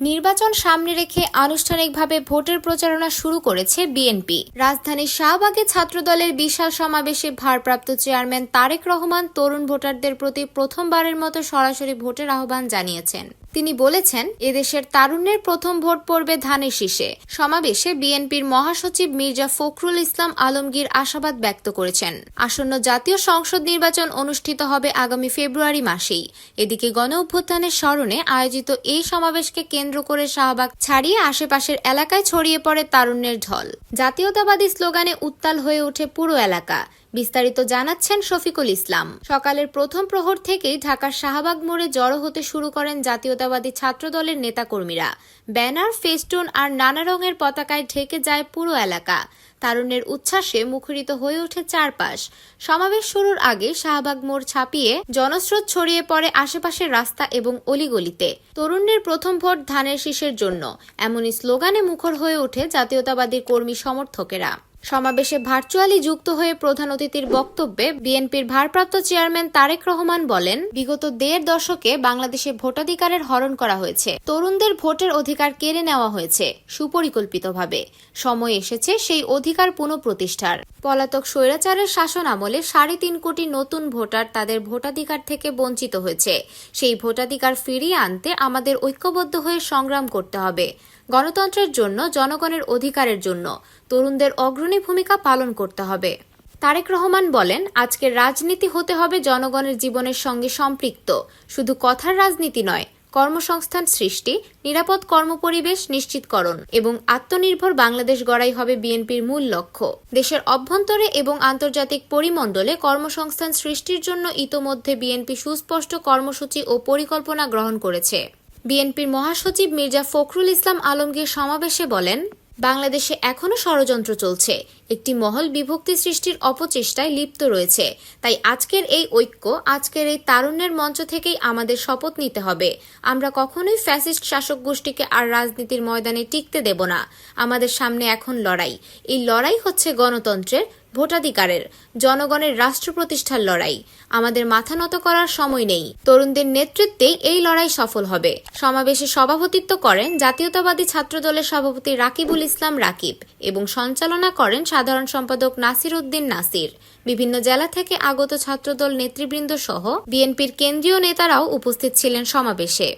নির্বাচন সামনে রেখে আনুষ্ঠানিকভাবে ভোটের প্রচারণা শুরু করেছে বিএনপি। রাজধানীর শাহবাগে ছাত্রদলের বিশাল সমাবেশে ভারপ্রাপ্ত চেয়ারম্যান তারেক রহমান তরুণ ভোটারদের প্রতি প্রথমবারের মতো সরাসরি ভোটের আহ্বান জানিয়েছেন। তিনি বলেছেন, এদেশের তারুণ্যের প্রথম ভোট পড়বে ধানের শীষে। সমাবেশে বিএনপির মহাসচিব মির্জা ফখরুল ইসলাম আলমগীর আশাবাদ ব্যক্ত করেছেন। আসন্ন জাতীয় সংসদ নির্বাচন অনুষ্ঠিত হবে আগামী ফেব্রুয়ারি মাসেই। এদিকে গণ অভ্যুত্থানের স্মরণে আয়োজিত এই সমাবেশকে কেন্দ্র করে শাহবাগ ছাড়িয়ে আশেপাশের এলাকায় ছড়িয়ে পড়ে তারুণ্যের ঢল। জাতীয়তাবাদী স্লোগানে উত্তাল হয়ে ওঠে পুরো এলাকা। বিস্তারিত জানাচ্ছেন শফিকুল ইসলাম। সকালের প্রথম প্রহর থেকেই ঢাকার শাহবাগ মোড়ে জড়ো হতে শুরু করেন জাতীয়তাবাদী ছাত্রদলের নেতাকর্মীরা। ব্যানার, ফেস্টুন আর নানা রঙের পতাকায় ঢেকে যায় পুরো এলাকা। তারুণ্যের উচ্ছ্বাসে মুখরিত হয়ে ওঠে চারপাশ। সমাবেশ শুরুর আগে শাহবাগ মোড় ছাপিয়ে জনস্রোত ছড়িয়ে পড়ে আশেপাশের রাস্তা এবং অলিগলিতে। তরুণের প্রথম ভোট ধানের শীষের জন্য। এমনই স্লোগানে মুখর হয়ে ওঠে জাতীয়তাবাদী কর্মী সমর্থকেরা। সমাবেশে ভার্চুয়ালি যুক্ত হয়ে প্রধান অতিথির বক্তব্যে বিএনপির ভারপ্রাপ্ত চেয়ারম্যান তারেক রহমান বলেন, বিগত দেড় দশকে বাংলাদেশে ভোটাধিকারের হরণ করা হয়েছে। তরুণদের ভোটের অধিকার কেড়ে নেওয়া হয়েছে, সুপরিকল্পিতভাবে। সময় এসেছে সেই অধিকার পুনঃপ্রতিষ্ঠার। পলাতক স্বৈরাচারের শাসন আমলে সাড়ে তিন কোটি নতুন ভোটার তাদের ভোটাধিকার থেকে বঞ্চিত হয়েছে। সেই ভোটাধিকার ফিরিয়ে আনতে আমাদের ঐক্যবদ্ধ হয়ে সংগ্রাম করতে হবে। গণতন্ত্রের জন্য, জনগণের অধিকারের জন্য তরুণদের অগ্রণী ভূমিকা পালন করতে হবে। তারেক রহমান বলেন, আজকের রাজনীতি হতে হবে জনগণের জীবনের সঙ্গে সম্পৃক্ত। শুধু কথার রাজনীতি নয়, কর্মসংস্থান সৃষ্টি, নিরাপদ কর্মপরিবেশ নিশ্চিতকরণ এবং আত্মনির্ভর বাংলাদেশ গড়াই হবে বিএনপির মূল লক্ষ্য। দেশের অভ্যন্তরে এবং আন্তর্জাতিক পরিমণ্ডলে কর্মসংস্থান সৃষ্টির জন্য ইতোমধ্যে বিএনপি সুস্পষ্ট কর্মসূচি ও পরিকল্পনা গ্রহণ করেছে। বিএনপির মহাসচিব মির্জা ফখরুল ইসলাম আলমগীর সমাবেশে বলেন, বাংলাদেশে এখনও ষড়যন্ত্র চলছে। একটি মহল বিভক্তি সৃষ্টির অপচেষ্টায় লিপ্ত রয়েছে। তাই আজকের এই ঐক্য, আজকের এই তারুণ্যের মঞ্চ থেকেই আমাদের শপথ নিতে হবে। আমরা কখনোই ফ্যাসিস্ট শাসক গোষ্ঠীকে আর রাজনীতির ময়দানে টিকতে দেব না। আমাদের সামনে এখন লড়াই। এই লড়াই হচ্ছে গণতন্ত্রের ভোটাধিকারের, জনগণের রাষ্ট্র প্রতিষ্ঠার লড়াই। আমাদের মাথা নত করার সময় নেই। তরুণদের নেতৃত্বেই এই লড়াই সফল হবে। সমাবেশে সভাপতিত্ব করেন জাতীয়তাবাদী ছাত্রদলের সভাপতি রাকিবুল ইসলাম রাকিব এবং সঞ্চালনা করেন সাধারণ সম্পাদক নাসির উদ্দিন নাসির। বিভিন্ন জেলা থেকে আগত ছাত্রদল নেতৃবৃন্দ সহ বিএনপির কেন্দ্রীয় নেতারাও উপস্থিত ছিলেন সমাবেশে।